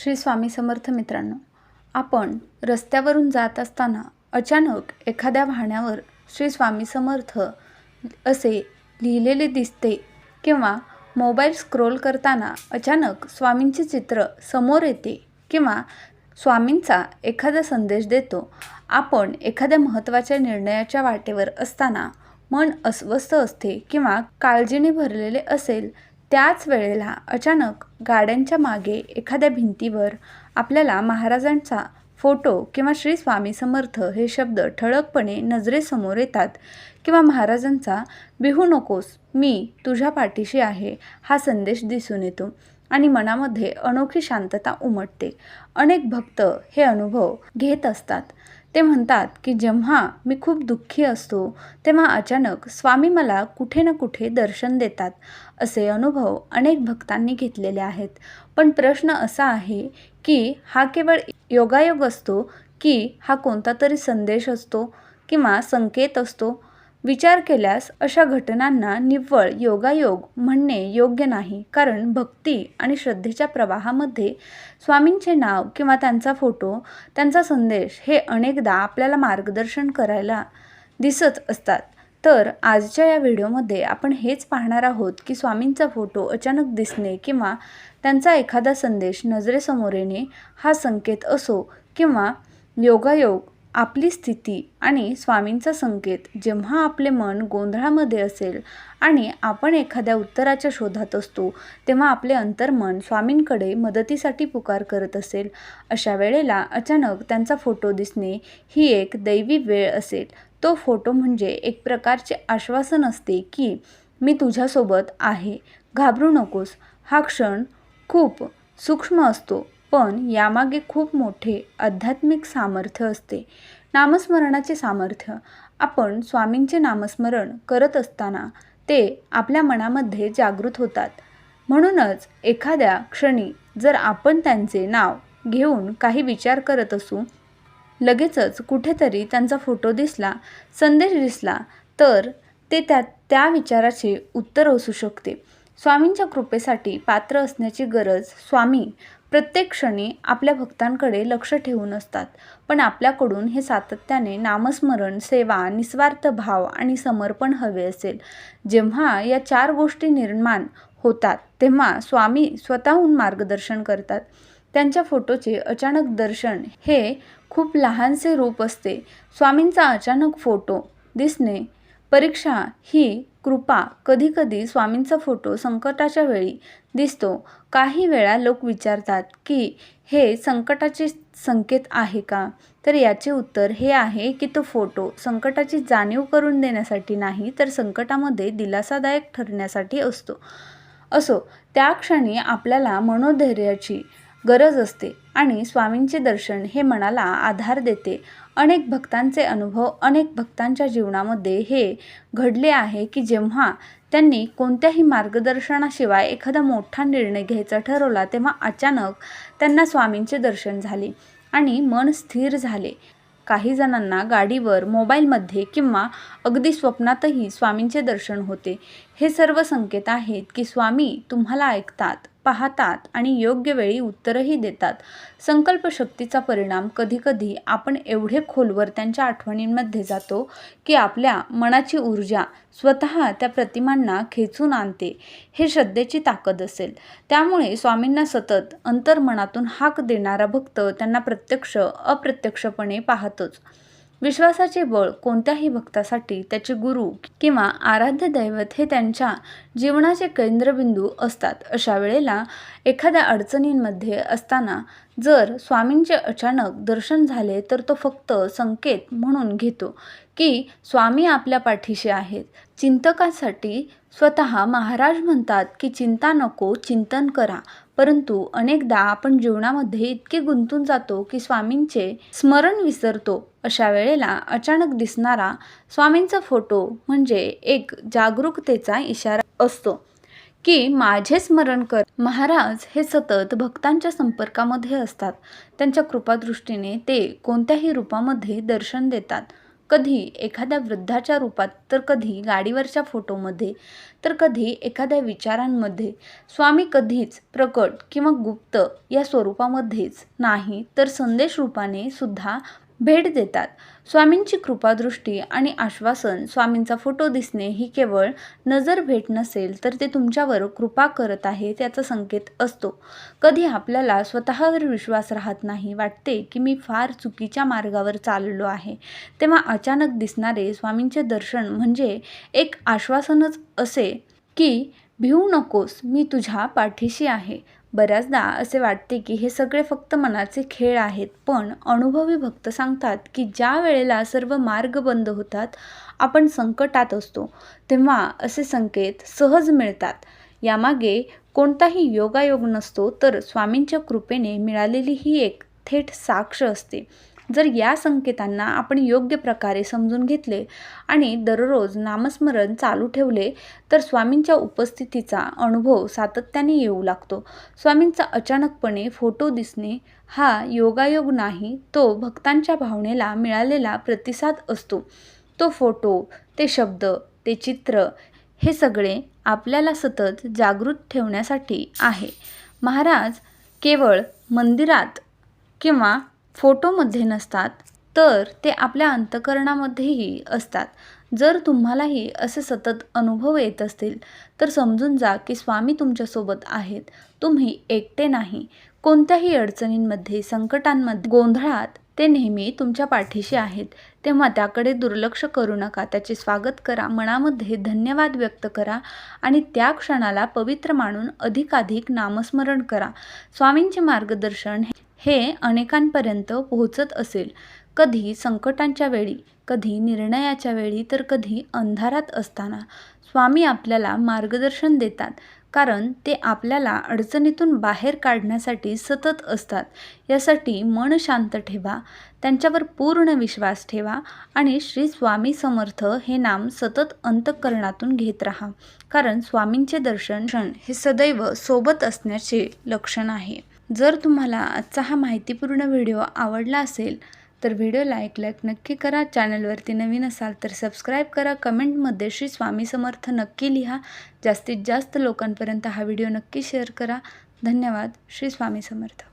श्री स्वामी समर्थ मित्रांनो आपण रस्त्यावरून जात असताना अचानक एखाद्या वाहण्यावर श्री स्वामी समर्थ असे लिहिलेले दिसते किंवा मोबाईल स्क्रोल करताना अचानक स्वामींचे चित्र समोर येते किंवा स्वामींचा एखादा संदेश देतो आपण एखाद्या महत्त्वाच्या निर्णयाच्या वाटेवर असताना मन अस्वस्थ असते किंवा काळजीने भरलेले असेल त्याच वेळेला अचानक गाड्यांच्या मागे एखाद्या भिंतीवर आपल्याला महाराजांचा फोटो किंवा श्री स्वामी समर्थ हे शब्द ठळकपणे नजरेसमोर येतात किंवा महाराजांचा बिहू नकोस मी तुझ्या पाठीशी आहे हा संदेश दिसून येतो आणि मनामध्ये अनोखी शांतता उमटते. अनेक भक्त हे अनुभव घेत असतात. ते म्हणतात की जेव्हा मी खूप दुःखी असतो तेव्हा अचानक स्वामी मला कुठे ना कुठे दर्शन देतात असे अनुभव अनेक भक्तांनी घेतलेले आहेत. पण प्रश्न असा आहे की हा केवळ योगायोग असतो की हा कोणता तरी संदेश असतो किंवा संकेत असतो? विचार केल्यास अशा घटनांना निव्वळ योगायोग म्हणणे योग्य नाही. कारण भक्ती आणि श्रद्धेच्या प्रवाहामध्ये स्वामींचे नाव किंवा त्यांचा फोटो त्यांचा संदेश हे अनेकदा आपल्याला मार्गदर्शन करायला दिसत असतात. तर आजच्या या व्हिडिओमध्ये आपण हेच पाहणार आहोत की स्वामींचा फोटो अचानक दिसणे किंवा त्यांचा एखादा संदेश नजरेसमोर येणे हा संकेत असो किंवा योगायोग आपली स्थिती आणि स्वामींचा संकेत जेव्हा आपले मन गोंधळामध्ये असेल आणि आपण एखाद्या उत्तराच्या शोधात असतो तेव्हा आपले अंतर्मन स्वामींकडे मदतीसाठी पुकार करत असेल. अशा वेळेला अचानक त्यांचा फोटो दिसणे ही एक दैवी वेळ असेल. तो फोटो म्हणजे एक प्रकारचे आश्वासन असते की मी तुझ्यासोबत आहे. घाबरू नकोस. हा क्षण खूप सूक्ष्म असतो. पण यामागे खूप मोठे आध्यात्मिक सामर्थ्य असते. नामस्मरणाचे सामर्थ्य. आपण स्वामींचे नामस्मरण करत असताना ते आपल्या मनामध्ये जागृत होतात. म्हणूनच एखाद्या क्षणी जर आपण त्यांचे नाव घेऊन काही विचार करत असू लगेचच कुठेतरी त्यांचा फोटो दिसला संदेश दिसला तर ते त्या त्या विचाराचे उत्तर असू शकते. स्वामींच्या कृपेसाठी पात्र असण्याची गरज स्वामी प्रत्येक क्षणी आपल्या भक्तांकडे लक्ष ठेवून असतात. पण आपल्याकडून हे सातत्याने नामस्मरण सेवा निस्वार्थ भाव आणि समर्पण हवे असेल. जेव्हा या चार गोष्टी निर्माण होतात तेव्हा स्वामी स्वतःहून मार्गदर्शन करतात. त्यांच्या फोटोचे अचानक दर्शन हे खूप लहानसे रूप असते. स्वामींचा अचानक फोटो दिसणे परीक्षा ही कृपा कधीकधी स्वामींचा फोटो संकटाच्या वेळी दिसतो. काही वेळा लोक विचारतात की हे संकटाचे संकेत आहे का? तर याचे उत्तर हे आहे की तो फोटो संकटाची जाणीव करून देण्यासाठी नाही तर संकटामध्ये दिलासादायक ठरण्यासाठी असतो. असो त्या क्षणी आपल्याला मनोधैर्याची गरज असते आणि स्वामींचे दर्शन हे मनाला आधार देते. अनेक भक्तांचे अनुभव अनेक भक्तांच्या जीवनामध्ये हे घडले आहे की जेव्हा त्यांनी कोणत्याही मार्गदर्शनाशिवाय एखादा मोठा निर्णय घ्यायचा ठरवला तेव्हा अचानक त्यांना स्वामींचे दर्शन झाले आणि मन स्थिर झाले. काही जणांना गाडीवर मोबाईलमध्ये किंवा अगदी स्वप्नातही स्वामींचे दर्शन होते. हे सर्व संकेत आहेत की स्वामी तुम्हाला ऐकतात पाहतात आणि योग्य वेळी उत्तरही देतात. संकल्पशक्तीचा परिणाम कधीकधी आपण एवढे खोलवर त्यांच्या आठवणींमध्ये जातो की आपल्या मनाची ऊर्जा स्वतः त्या प्रतिमांना खेचून आणते हे श्रद्धेची ताकद असेल. त्यामुळे स्वामींना सतत अंतर्मनातून हाक देणारा भक्त त्यांना प्रत्यक्ष अप्रत्यक्षपणे पाहतोच. विश्वासाचे बळ कोणत्याही भक्तासाठी त्याचे गुरु किंवा आराध्य दैवत हे त्यांच्या जीवनाचे केंद्रबिंदू असतात. अशा वेळेला एखाद्या अडचणींमध्ये असताना जर स्वामींचे अचानक दर्शन झाले तर तो फक्त संकेत म्हणून घेतो की स्वामी आपल्या पाठीशी आहेत. चिंतकासाठी स्वतः महाराज म्हणतात की चिंता नको चिंतन करा. परंतु अनेकदा आपण जीवनामध्ये इतके गुंतून जातो की स्वामींचे स्मरण विसरतो. अशा वेळेला अचानक दिसणारा स्वामींचा फोटो म्हणजे एक जागरूकतेचा इशारा असतो की माझे स्मरण कर. महाराज हे सतत भक्तांच्या संपर्कामध्ये असतात. त्यांच्या कृपादृष्टीने ते कोणत्याही रूपामध्ये दर्शन देतात. कधी एखाद्या वृद्धाच्या रूपात तर कधी गाडीवरच्या फोटोमध्ये तर कधी एखाद्या विचारांमध्ये. स्वामी कधीच प्रकट किंवा गुप्त या स्वरूपामध्येच नाही तर संदेश रूपाने सुद्धा भेट देतात. स्वामींची कृपादृष्टी आणि आश्वासन स्वामींचा फोटो दिसणे ही केवळ नजर भेट नसेल तर ते तुमच्यावर कृपा करत आहे त्याचा संकेत असतो. कधी आपल्याला स्वतःवर विश्वास राहत नाही वाटते की मी फार चुकीच्या मार्गावर चाललो आहे. तेव्हा अचानक दिसणारे स्वामींचे दर्शन म्हणजे एक आश्वासनच असे की भिवू नकोस मी तुझ्या पाठीशी आहे. बऱ्याचदा असे वाटते की हे सगळे फक्त मनाचे खेळ आहेत पण अनुभवी भक्त सांगतात की ज्या वेळेला सर्व मार्ग बंद होतात आपण संकटात असतो तेव्हा असे संकेत सहज मिळतात. यामागे कोणताही योगायोग नसतो तर स्वामींच्या कृपेने मिळालेली ही एक थेट साक्ष असते. जर या संकेतांना आपण योग्य प्रकारे समजून घेतले आणि दररोज नामस्मरण चालू ठेवले तर स्वामींच्या उपस्थितीचा अनुभव सातत्याने येऊ लागतो. स्वामींचा अचानकपणे फोटो दिसणे हा योगायोग नाही तो भक्तांच्या भावनेला मिळालेला प्रतिसाद असतो. तो फोटो ते शब्द ते चित्र हे सगळे आपल्याला सतत जागृत ठेवण्यासाठी आहे. महाराज केवळ मंदिरात किंवा फोटोमध्ये नसतात तर ते आपल्या अंतकरणामध्येही असतात. जर तुम्हालाही असे सतत अनुभव येत असतील तर समजून जा की स्वामी तुमच्यासोबत आहेत. तुम्ही एकटे नाही. कोणत्याही अडचणींमध्ये संकटांमध्ये गोंधळात ते नेहमी तुमच्या पाठीशी आहेत. तेव्हा त्याकडे दुर्लक्ष करू नका. त्याचे स्वागत करा. मनामध्ये धन्यवाद व्यक्त करा आणि त्या क्षणाला पवित्र मानून अधिकाधिक नामस्मरण करा. स्वामींचे मार्गदर्शन हे अनेकांपर्यंत पोहोचत असेल. कधी संकटांच्या वेळी कधी निर्णयाच्या वेळी तर कधी अंधारात असताना. स्वामी आपल्याला मार्गदर्शन देतात कारण ते आपल्याला अडचणीतून बाहेर काढण्यासाठी सतत असतात. यासाठी मन शांत ठेवा त्यांच्यावर पूर्ण विश्वास ठेवा आणि श्री स्वामी समर्थ हे नाम सतत अंतःकरणातून घेत राहा. कारण स्वामींचे दर्शन हे सदैव सोबत असण्याचे लक्षण आहे. जर तुम्हाला आजचा हा माहितीपूर्ण व्हिडिओ आवडला असेल तर व्हिडिओ लाईक लाईक नक्की करा. चॅनलवरती नवीन असाल तर सबस्क्राईब करा. कमेंटमध्ये श्री स्वामी समर्थ नक्की लिहा. जास्तीत जास्त लोकांपर्यंत हा व्हिडिओ नक्की शेअर करा. धन्यवाद. श्री स्वामी समर्थ.